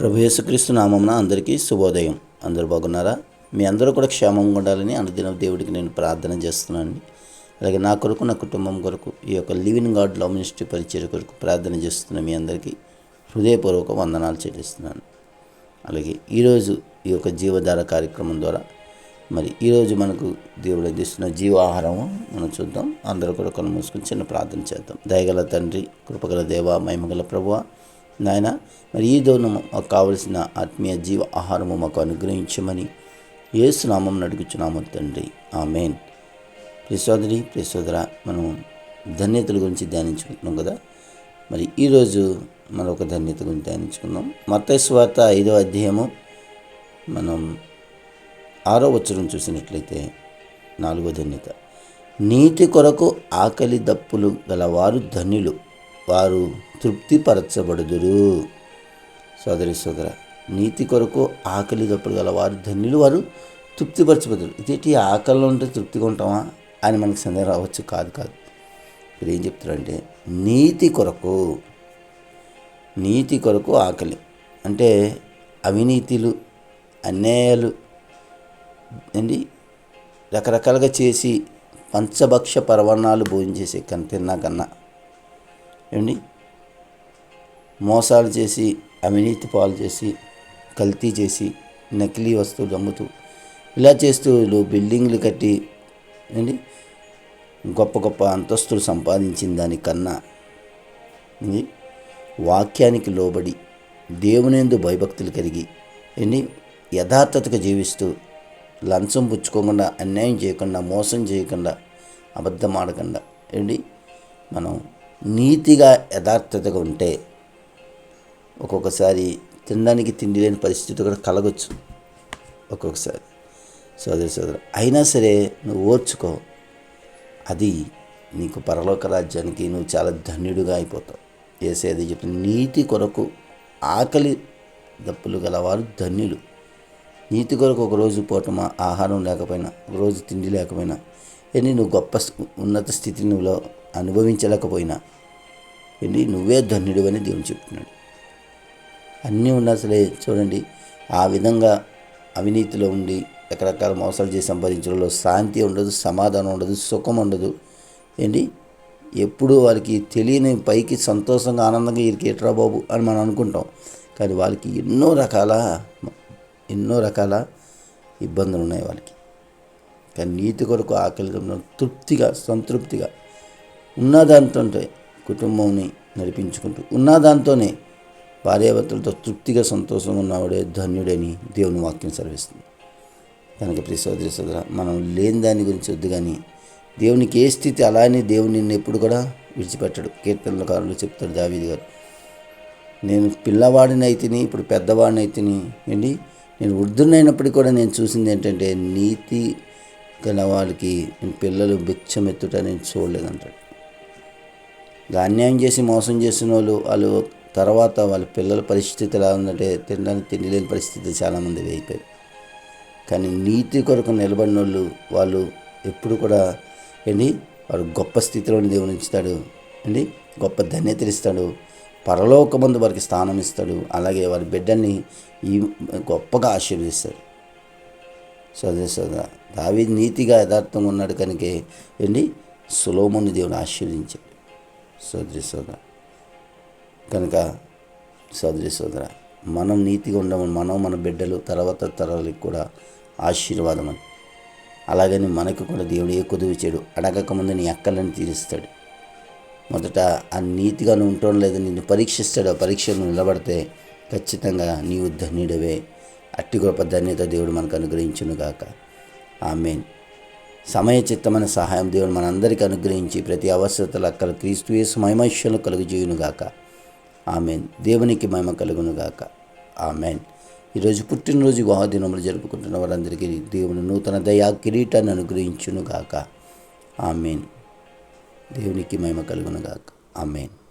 ప్రభు యేసుక్రీస్తు నామమున అందరికీ శుభోదయం. అందరూ బాగున్నారా? మీ అందరూ కూడా క్షేమంగా ఉండాలని అనుదిన దేవుడికి నేను ప్రార్థన చేస్తున్నాను అలాగే నా కొరకు నా కుటుంబం కొరకు ఈ యొక్క లివింగ్ గాడ్ లవ్ మినిస్ట్రీ పరిచయ కొరకు ప్రార్థన చేస్తున్న మీ అందరికీ హృదయపూర్వక వందనాలు చెల్లిస్తున్నాను. అలాగే ఈరోజు ఈ యొక్క జీవధార కార్యక్రమం ద్వారా మరి ఈరోజు మనకు దేవుడు అందిస్తున్న జీవాహారము మనం చూద్దాం. అందరూ కూడా కళ్ళు మూసుకొని చిన్న ప్రార్థన చేద్దాం. దయగల తండ్రి కృపగల దేవ మహిమగల ప్రభువ నాయన మరి ఈ దోనము మాకు కావలసిన ఆత్మీయ జీవ ఆహారము మాకు అనుగ్రహించమని ఏసునామం నడుగుచున్నాము తండ్రి. ఆమెన్. ప్రిసోదరి ప్రిసోదర మనం ధన్యతల గురించి ధ్యానించుకుంటున్నాం కదా? మరి ఈరోజు మరొక ధన్యత గురించి ధ్యానించుకుందాం. మత్తస్వాత ఐదో అధ్యాయము మనం ఆరో వచ్చరం చూసినట్లయితే నాలుగో ధన్యత. నీతి కొరకు ఆకలి దప్పులు గలవారు ధన్యులు. వారు తృప్తిపరచబడుదురు. సోదరి సోదర నీతి కొరకు ఆకలి దప్పులు గలవారు ధన్యులు వారు తృప్తిపరచబడుదురు. ఇదేంటి ఆకలిలో ఉంటే తృప్తిగా ఉంటామా అని మనకు సందేహం రావచ్చు. కాదు కాదు. ఇప్పుడు ఏం చెప్తారంటే నీతి కొరకు నీతి కొరకు ఆకలి. అంటే అవినీతిలు అన్యాయాలు ఏంటి? రకరకాలుగా చేసి పంచభక్ష పర్వణాలు భోజనం కన్నా తిన్నా కన్నా ఏమండి మోసాలు చేసి అవినీతి పాలు చేసి కల్తీ చేసి నకిలీ వస్తువులు అమ్ముతూ ఇలా చేస్తూ వీళ్ళు బిల్డింగ్లు కట్టి ఏంటి గొప్ప గొప్ప అంతస్తులు సంపాదించిన దానికన్నా వాక్యానికి లోబడి దేవునేందు భయభక్తులు కలిగి ఏంటి యథార్థతగా జీవిస్తూ లంచం పుచ్చుకోకుండా అన్యాయం చేయకుండా మోసం చేయకుండా అబద్ధం ఆడకుండా ఏంటి మనం నీతిగా యథార్థతగా ఉంటే ఒక్కొక్కసారి తినడానికి తిండి లేని పరిస్థితి కూడా కలగొచ్చు. ఒక్కొక్కసారి. సోదరి సోదరు అయినా సరే నువ్వు ఓర్చుకో. అది నీకు పరలోక రాజ్యానికి నువ్వు చాలా ధన్యుడిగా అయిపోతావు. ఏసేది చెప్పిన నీతి కొరకు ఆకలి దప్పులు గలవారు ధన్యులు. నీతి కొరకు ఒకరోజు పోవటమా ఆహారం లేకపోయినా ఒకరోజు తిండి లేకపోయినా ఎన్ని నువ్వు గొప్ప ఉన్నత స్థితి నువ్వులో అనుభవించలేకపోయినా. ఏంటి నువ్వే ధన్యుడు అని దేవుని చెప్తున్నాడు. అన్నీ ఉన్నా సరే చూడండి ఆ విధంగా అవినీతిలో ఉండి రకరకాల మోసాలు చేసి సంపాదించడంలో శాంతి ఉండదు సమాధానం ఉండదు సుఖం ఉండదు. ఏంటి? ఎప్పుడూ వాళ్ళకి తెలియని పైకి సంతోషంగా ఆనందంగా వీరికి ఎట్రా బాబు అని మనం అనుకుంటాం. కానీ వాళ్ళకి ఎన్నో రకాల ఎన్నో రకాల ఇబ్బందులు ఉన్నాయి వాళ్ళకి. కానీ నీతి కొరకు ఆకలి తృప్తిగా సంతృప్తిగా ఉన్నదాంతో కుటుంబంని నడిపించుకుంటూ ఉన్నదాంతోనే భార్యాభర్తలతో తృప్తిగా సంతోషంగా ఉన్నవాడే ధన్యుడని దేవుని వాక్యం సెలవిస్తుంది. కనుక ప్రియ సోదరి సోదర మనం లేని దాని గురించి వద్దు కానీ దేవునికి ఏ స్థితి అలానే దేవుని నిన్ను ఎప్పుడు కూడా విడిచిపెట్టడు. కీర్తనకారులు చెప్తాడు దావీది గారు. నేను పిల్లవాడిని అయితేని ఇప్పుడు పెద్దవాడిని అయితేని ఏంటి? నేను వృద్ధునైనప్పటికీ కూడా నేను చూసింది ఏంటంటే నీతి గల వాళ్ళకి నేను పిల్లలు బిచ్చమెత్తుట నేను చూడలేదంటాడు. అన్యాయం చేసి మోసం చేసిన వాళ్ళు వాళ్ళు తర్వాత వాళ్ళ పిల్లల పరిస్థితి ఎలా ఉందంటే తినడానికి తిండి లేని పరిస్థితి చాలామంది అయిపోయారు. కానీ నీతి కొరకు నిలబడిన వాళ్ళు వాళ్ళు ఎప్పుడు కూడా ఏంటి వారు గొప్ప స్థితిలోని దేవుని ఉంచుతాడు. అండి గొప్ప ధన్యతలు ఇస్తాడు. పరలోకమందు వారికి స్థానం ఇస్తాడు. అలాగే వారి బిడ్డల్ని ఈ గొప్పగా ఆశీర్వదిస్తాడు. సోదర సోదర దావి నీతిగా యథార్థంగా ఉన్నాడు కనుక ఏంటి సులోముని దేవుని ఆశీర్వదించాడు. సోదరి సోదర. కనుక సోదరి సోదర మనం నీతిగా ఉండమని మనం మన బిడ్డలు తర్వాత తరాలకు కూడా ఆశీర్వాదం అని. అలాగని మనకు కూడా దేవుడు ఏ కొదువు చేయడు అడగకముందు నీ అక్కలను తీరుస్తాడు. మొదట ఆ నీతిగా నువ్వు ఉండటం లేదు నిన్ను పరీక్షిస్తాడు ఆ పరీక్షను నిలబడితే ఖచ్చితంగా నీవు ధన్యుడవే. అట్టి గొప్ప ధన్యత దేవుడు మనకు అనుగ్రహించును గాక ఆమెన్. సమయచిత్తమైన సహాయం దేవుడు మనందరికీ అనుగ్రహించి ప్రతి అవసరతలు అక్కడ క్రీస్తు యేసు కలుగుజేయునుగాక. ఆమెన్. దేవునికి మహిమ కలుగును గాక ఆమెన్. ఈరోజు పుట్టినరోజు వివాహదినములు జరుపుకుంటున్న వారందరికీ దేవుని నూతన దయా కిరీటాన్ని అనుగ్రహించును గాక ఆమెన్. దేవునికి మహిమ కలుగును గాక ఆమెన్.